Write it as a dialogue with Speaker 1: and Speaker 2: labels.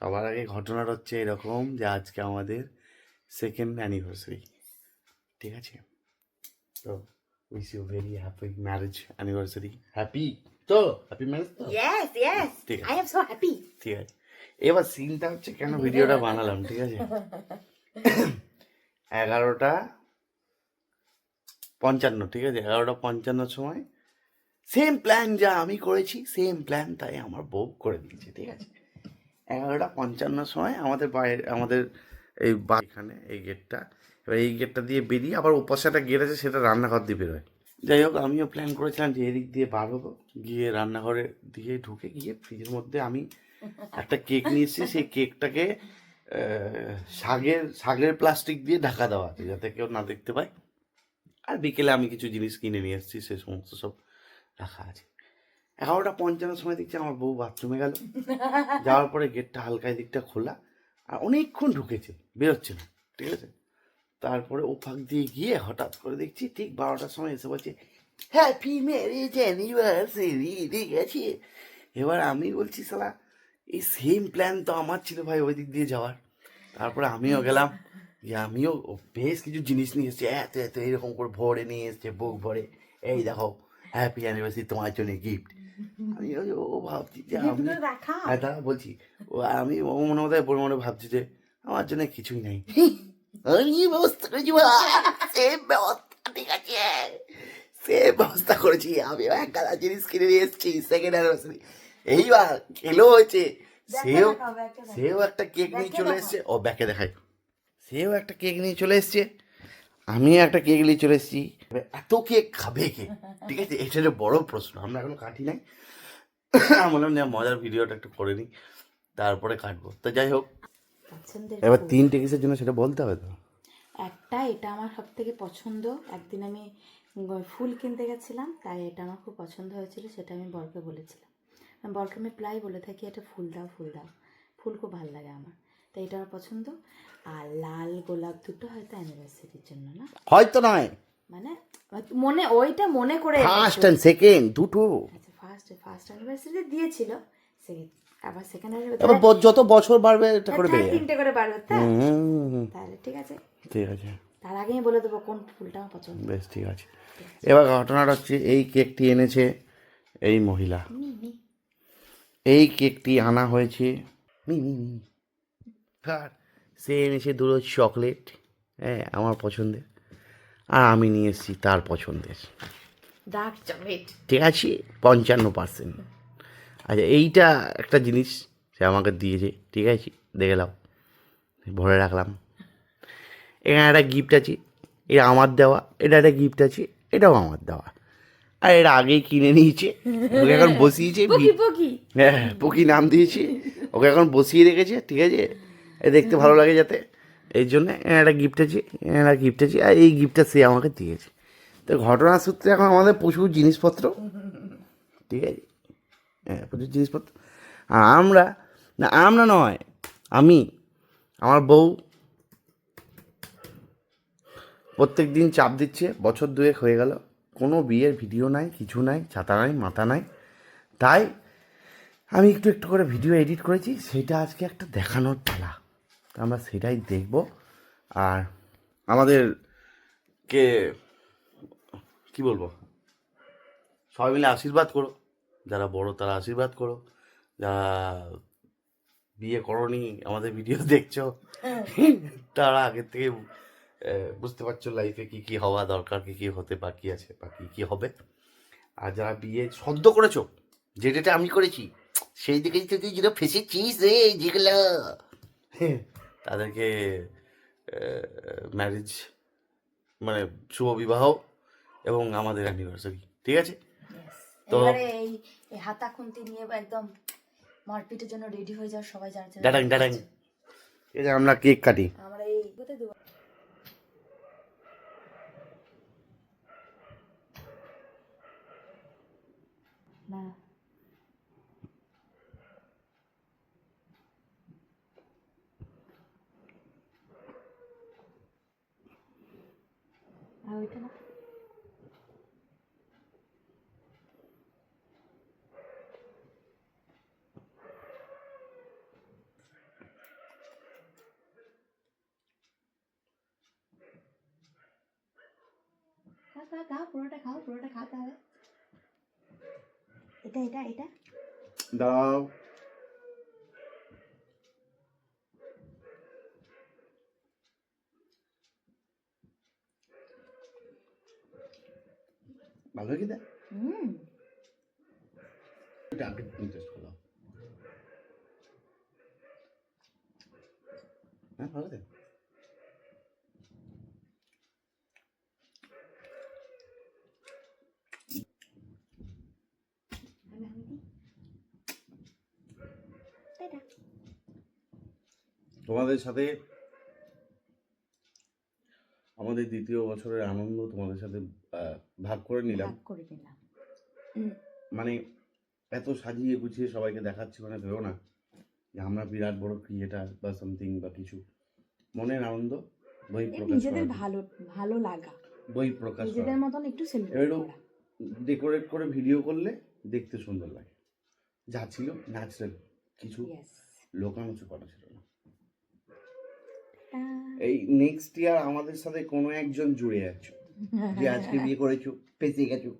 Speaker 1: সবার আগে ঘটনাটা হচ্ছে এরকম যে আজকে আমাদের সেকেন্ড অ্যানিভার্সারি ঠিক আছে? তো wish you very happy marriage anniversary happy তো হ্যাপি ম্যারেজ তো. ঠিক আছে।
Speaker 2: I am so happy.
Speaker 1: ঠিক আছে। এবার সিনটা হচ্ছে কেন ভিডিওটা বানালাম ঠিক আছে? এগারোটা পঞ্চান্ন ঠিক আছে? এগারোটা পঞ্চান্নর সময়। সেম প্ল্যান যা আমি করেছি সেম প্ল্যান তাই আমার বউ করে দিয়েছে ঠিক আছে? এগারোটা পঞ্চান্নর সময় আমাদের বাইরে, আমাদের এই বা- এখানে, এই গেটটা এবার এই গেটটা দিয়ে বেরিয়ে আবার ওপাশে একটা গেট আছে, সেটা রান্নাঘর দিয়ে বেরোয়। যাই হোক, আমিও প্ল্যান করেছিলাম যে এদিক দিয়ে বার হব গিয়ে রান্নাঘরে দিয়ে ঢুকে গিয়ে ফ্রিজের মধ্যে আমি একটা কেক নিয়ে এসেছি সেই কেকটাকে শাগের শাগের প্লাস্টিক দিয়ে ঢাকা দেওয়া আছে, যাতে কেউ না দেখতে পায়। আর বিকেলে আমি কিছু জিনিস কিনে নিয়ে এসেছি, সে সমস্ত সব রাখা আছে। এগারোটা পঞ্চান্ন সময় দেখছি আমার বউ বাথরুমে গেল। যাওয়ার পরে গেটটা হালকা দিকটা খোলা, আর অনেকক্ষণ ঢুকেছে, বেরোচ্ছে না, ঠিক আছে? তারপরে ও ফাঁক দিয়ে গিয়ে হঠাৎ করে দেখছি ঠিক বারোটার সময় এসে বলছে হ্যাপি ম্যারেজ অ্যানিভার্সারি ঠিক আছে? এবার আমি বলছি সালা এই সেম প্ল্যান তো আমার ছিল ভাই ওই দিক দিয়ে যাওয়ার। তারপরে আমিও গেলাম, যে আমিও বেশ কিছু জিনিস নিয়ে এসেছি, এত এত, এরকম করে ভরে নিয়ে এসছে, বুক ভরে। এই দেখো হ্যাপি অ্যানিভার্সারি তোমার জন্য গিফট আমি ও ভাবছি যে আমি হ্যাঁ তা বলছি ও আমি ও মনে মনে মনে মনে ভাবছি যে আমার জন্য কিছুই নাই। আমি ব্যবস্থা করেছি সেম ব্যবস্থা ঠিক আছে। সেম ব্যবস্থা করেছি আমি এক গাদা জিনিস কিনে নিয়ে এসেছি সেকেন্ড অ্যানিভার্সারি এইবার খেলো হয়েছে। সেও। সেও একটা কেক নিয়ে চলে। এসছে। ও ব্যাকে দেখাই। সেও একটা কেক নিয়ে চলে এসছে। আমি একটা কেক নিয়ে চলে এসেছি। এবার এত কেক খাবে কে? ঠিক আছে এটা একটা বড় প্রশ্ন আমরা এখনও কাটি নাই। আমি বললাম যে মজার ভিডিওটা একটু করে নিই তারপরে কাটবো। তো যাই হোক এবার। তিনটে কিসের জন্য সেটা বলতে হবে তো?
Speaker 2: একটা এটা আমার সব থেকে পছন্দ। একদিন আমি ফুল কিনতে গেছিলাম তাই এটা আমার খুব পছন্দ হয়েছিল সেটা আমি বরকে বলেছিলাম। বরকে আমি প্রায় বলে থাকি একটা ফুল দাও ফুল দাও। ফুল খুব ভালো লাগে আমার। তাই এটা আমার পছন্দ। আর লাল গোলাপ দুটো হয়তো অ্যানিভার্সারির জন্য না?
Speaker 1: হয়তো নয়।
Speaker 2: মানে মনে ওইটা মনে করে
Speaker 1: ফার্স্ট অ্যান্ড সেকেন্ড দুটো।
Speaker 2: আচ্ছা ফার্স্ট ফার্স্ট অ্যানিভার্সারিতে দিয়েছিল সেকেন্ড আবার সেকেন্ড
Speaker 1: এবার যত বছর বাড়বে এটা করে বেড়ে
Speaker 2: তিনটে করে বাড়বে। তাহলে ঠিক আছে।
Speaker 1: ঠিক আছে।
Speaker 2: তার আগে আমি বলে দেবো কোন ফুলটা আমার পছন্দ।
Speaker 1: বেশ ঠিক আছে। এবার ঘটনাটা হচ্ছে এই কেকটি এনেছে এই মহিলা। এই কেকটি আনা হয়েছে নি, নি, নি। আর সে এনেছে দুটো চকলেট হ্যাঁ আমার পছন্দের। আর আমি নিয়ে এসেছি তার পছন্দের।
Speaker 2: ডার্ক চকলেট
Speaker 1: ঠিক আছে? পঞ্চান্ন পার্সেন্ট আচ্ছা এইটা একটা জিনিস সে আমাকে দিয়েছে ঠিক আছে? দেখে নাও। ভরে রাখলাম। এখানে একটা গিফট আছে এটা আমার দেওয়া এটা একটা গিফট আছে এটাও আমার দেওয়া। আর এটা আগেই কিনে নিয়েছে ওকে এখন বসিয়েছে হ্যাঁ পকি নাম দিয়েছি ওকে এখন বসিয়ে রেখেছে ঠিক আছে? দেখতে ভালো লাগে যাতে। এই জন্য একটা গিফট আছে, একটা গিফট আছে, আর এই গিফটটা সে আমাকে দিয়েছে। তো ঘটনার সূত্রে এখন আমাদের প্রচুর জিনিসপত্র, ঠিক আছে? হ্যাঁ প্রচুর জিনিসপত্র। আর আমরা, না, আমরা নয়, আমি, আমার বউ প্রত্যেক দিন চাপ দিচ্ছে, বছর দুয়েক হয়ে গেল। কোনো বিয়ের ভিডিও নাই, কিছু নাই, ছাতা নাই, মাথা নাই। তাই আমি একটু একটু করে ভিডিও এডিট করেছি, সেটা আজকে একটা দেখানোর তো আমরা সেটাই দেখব। আর আমাদের কে, কি বলব? সবাই মিলে আশীর্বাদ করো। যারা বড়, তারা আশীর্বাদ করো। যারা বিয়ে করনি, আমাদের ভিডিও দেখছ, তারা আগের থেকে বুঝতে পারছ লাইফে কি কি হওয়া দরকার, কি কি হতে বাকি আছে বা কি কি হবে। আর যারা বিয়ে সদ্য করেছ, যে ডেটে আমি করেছি, সেই দিকে তুই যেটা ফেসেছিস রে যেগুলো। তাদেরকে ম্যারেজ মানে শুভ বিবাহ এবং আমাদের অ্যানিভার্সারি ঠিক আছে? তো-
Speaker 2: এই এই হাতা খুন্তি নিয়ে একদম মারপিটের জন্য রেডি হয়ে যাও সবাই যারা
Speaker 1: ডাডাং ডাডাং এই যে আমরা কেক কাটি।
Speaker 2: আমরা এই হ্যাঁ ওইটা না খাও খাও পুরোটা খাও পুরোটা খাও তাহলে এটা এটা এটা
Speaker 1: দাও ভালো কি
Speaker 2: হুম।
Speaker 1: এটা আগে টেস্ট করলাম হ্যাঁ ভালো দেখ তোমাদের সাথে আমাদের দ্বিতীয় বছরের আনন্দ তোমাদের সাথে ভাগ করে নিলাম।
Speaker 2: ভাগ করে নিলাম।
Speaker 1: মানে এত সাজিয়ে গুছিয়ে সবাইকে দেখাচ্ছি মানে ভেবো না যে আমরা বিরাট বড় ক্রিয়েটার বা সামথিং বা কিছু। মনের আনন্দ বই প্রকাশ
Speaker 3: নিজেদের ভালো ভালো লাগা।
Speaker 1: বই প্রকাশ
Speaker 3: নিজেদের মতন একটু সেলিব্রেট করা।
Speaker 1: ডেকোরেট করে ভিডিও করলে দেখতে সুন্দর লাগে। যা ছিল ন্যাচারাল কিছু লোকানোচু করা ছিল না। এই নেক্সট ইয়ার আমাদের সাথে কোনো একজন জুড়ে আছো। যে আজকে বিয়ে করেছ পেঁচে গেছো।